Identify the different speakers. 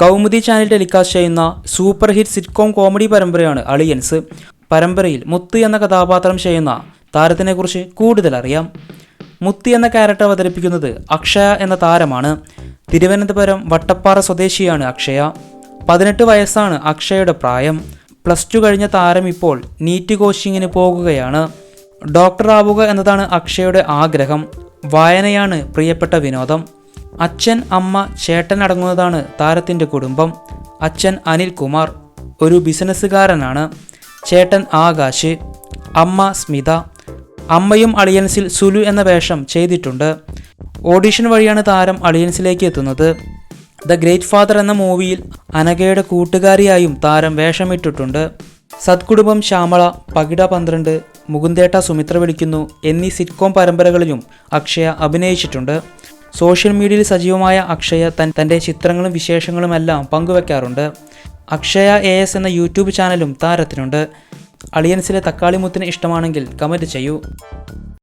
Speaker 1: Kaumudi channel telecast ചെയ്യുന്ന super hit sitcom comedy പരമ്പരയാണ് അളിയൻസ് പരമ്പരയിൽ മുത്ത് എന്ന കഥാപാത്രം ചെയ്യുന്ന താരത്തിനെക്കുറിച്ച് കൂടുതൽ അറിയാം. മുത്ത് എന്ന ക്യാരക്ടർ അവതരിപ്പിക്കുന്നത് അക്ഷയ എന്ന താരമാണ്. തിരുവനന്തപുരം വട്ടപ്പാറ സ്വദേശിയാണ് അക്ഷയ. പതിനെട്ട് വയസ്സാണ് അക്ഷയയുടെ പ്രായം. പ്ലസ് ടു കഴിഞ്ഞ താരം ഇപ്പോൾ നീറ്റ് കോച്ചിങ്ങിന് പോകുകയാണ്. ഡോക്ടർ ആവുക എന്നതാണ് അക്ഷയുടെ ആഗ്രഹം. വായനയാണ് പ്രിയപ്പെട്ട വിനോദം. അച്ഛൻ അമ്മ ചേട്ടൻ അടങ്ങുന്നതാണ് താരത്തിന്റെ കുടുംബം. അച്ഛൻ അനിൽ കുമാർ ഒരു ബിസിനസ്സുകാരനാണ്. ചേട്ടൻ ആകാശ് അമ്മ സ്മിത. അമ്മയും അളിയൻസിൽ സുലു എന്ന വേഷം ചെയ്തിട്ടുണ്ട്. ഓഡിഷൻ വഴിയാണ് താരം അളിയൻസിലേക്ക് എത്തുന്നത്. ദ ഗ്രേറ്റ് ഫാദർ എന്ന മൂവിയിൽ അനഘയുടെ കൂട്ടുകാരിയായും താരം വേഷമിട്ടിട്ടുണ്ട്. സദ്കുടുംബം ശ്യാമള പകിട പന്ത്രണ്ട് മുകുന്ദേട്ട സുമിത്ര വിളിക്കുന്നു എന്നീ സിറ്റ്കോം പരമ്പരകളിലും അക്ഷയ അഭിനയിച്ചിട്ടുണ്ട്. സോഷ്യൽ മീഡിയയിൽ സജീവമായ അക്ഷയ തൻ തന്റെ ചിത്രങ്ങളും വിശേഷങ്ങളുമെല്ലാം പങ്കുവെക്കാറുണ്ട്. അക്ഷയ എ എസ് എന്ന യൂട്യൂബ് ചാനലും താരത്തിനുണ്ട്. അളിയൻസിലെ തക്കാളിമുത്തിന് ഇഷ്ടമാണെങ്കിൽ കമന്റ് ചെയ്യൂ.